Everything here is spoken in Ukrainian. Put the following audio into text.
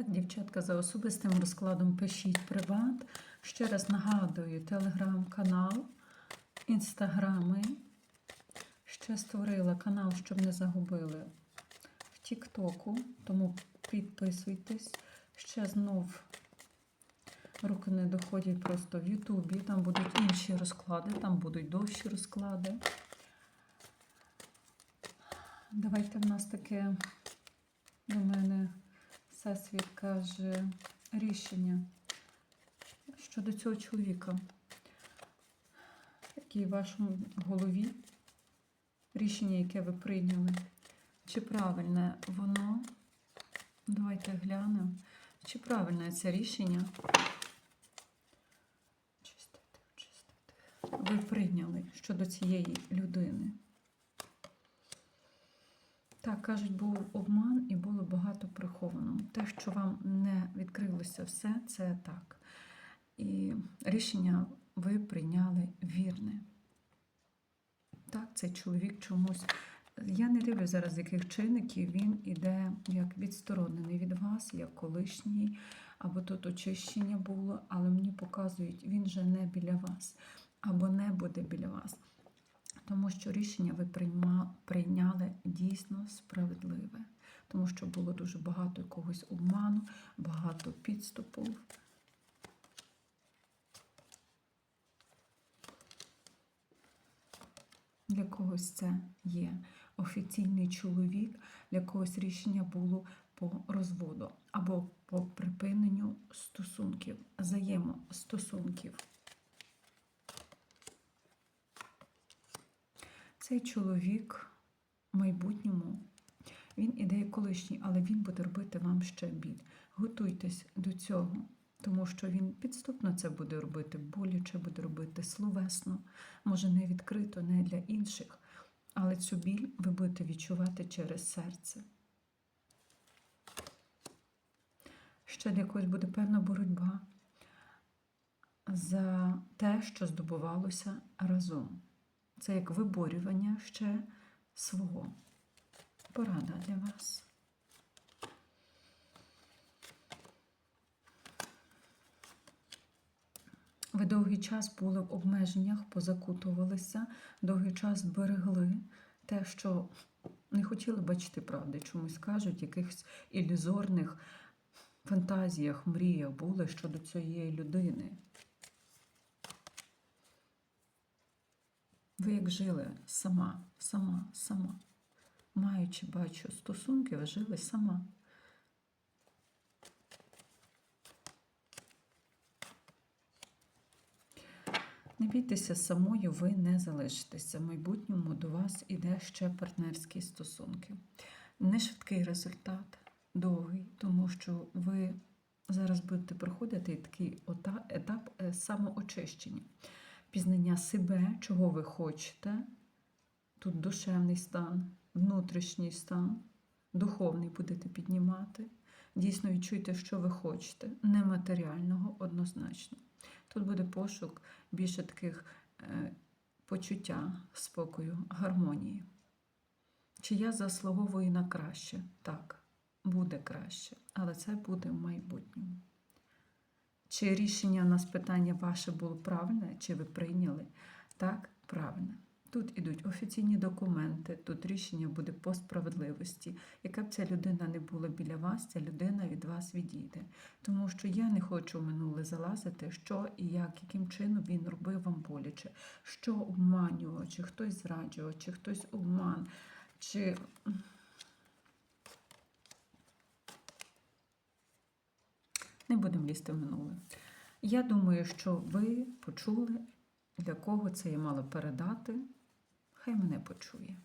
Так, дівчатка, за особистим розкладом пишіть приват. Ще раз нагадую, телеграм-канал, інстаграми. Ще створила канал, щоб не загубили в Тіктоку, тому підписуйтесь. Ще знов руки не доходять просто в Ютубі. Там будуть інші розклади, там будуть довші розклади. Давайте в нас таке до мене Всесвіт каже рішення щодо цього чоловіка, який в вашому голові, рішення, яке ви прийняли, чи правильне воно, давайте глянемо, чи правильне це рішення. Чистити, чистити. Ви прийняли щодо цієї людини. Так, кажуть, був обман і приховано. Те, що вам не відкрилося все, це так. І рішення ви прийняли вірне. Так, цей чоловік чомусь. Я не дивлюсь зараз, яких чинників він іде як відсторонений від вас, як колишній, або тут очищення було, але мені показують, він же не біля вас, або не буде біля вас. Тому що рішення ви прийняли дійсно справедливе, тому що було дуже багато якогось обману, багато підступів. Для когось це є офіційний чоловік, для когось рішення було по розводу або по припиненню стосунків, взаємостосунків. Цей чоловік в майбутньому, він іде колишній, але він буде робити вам ще біль. Готуйтесь до цього, тому що він підступно це буде робити, боляче буде робити словесно, може не відкрито, не для інших, але цю біль ви будете відчувати через серце. Ще для когось буде певна боротьба за те, що здобувалося разом. Це як виборювання ще свого. Порада для вас. Ви довгий час були в обмеженнях, позакутувалися, довгий час берегли те, що не хотіли бачити правди, чомусь кажуть, якихось ілюзорних фантазіях, мріях були щодо цієї людини. Ви як жили сама, сама, сама. Маючи, бачу, стосунки, ви жили сама. Не бійтеся самою, ви не залишитеся. В майбутньому до вас іде ще партнерські стосунки. Не швидкий результат, довгий, тому що ви зараз будете проходити такий етап е, самоочищення пізнання себе, чого ви хочете. Тут душевний стан, внутрішній стан, духовний будете піднімати. Дійсно відчуйте, що ви хочете, нематеріального однозначно. Тут буде пошук більше таких е, почуття спокою, гармонії. Чи я заслуговую на краще? Так, буде краще, але це буде в майбутньому. Чи рішення на питання ваше було правильне, чи ви прийняли? Так, правильне. Тут ідуть офіційні документи, тут рішення буде по справедливості. Яка б ця людина не була біля вас, ця людина від вас відійде. Тому що я не хочу в минуле залазити, що і як, яким чином він робив вам боляче, що обманював, чи хтось зраджував, чи хтось обман, чи. Не будемо лізти в минуле. Я думаю, що ви почули, для кого це я мала передати. Хай мене почує.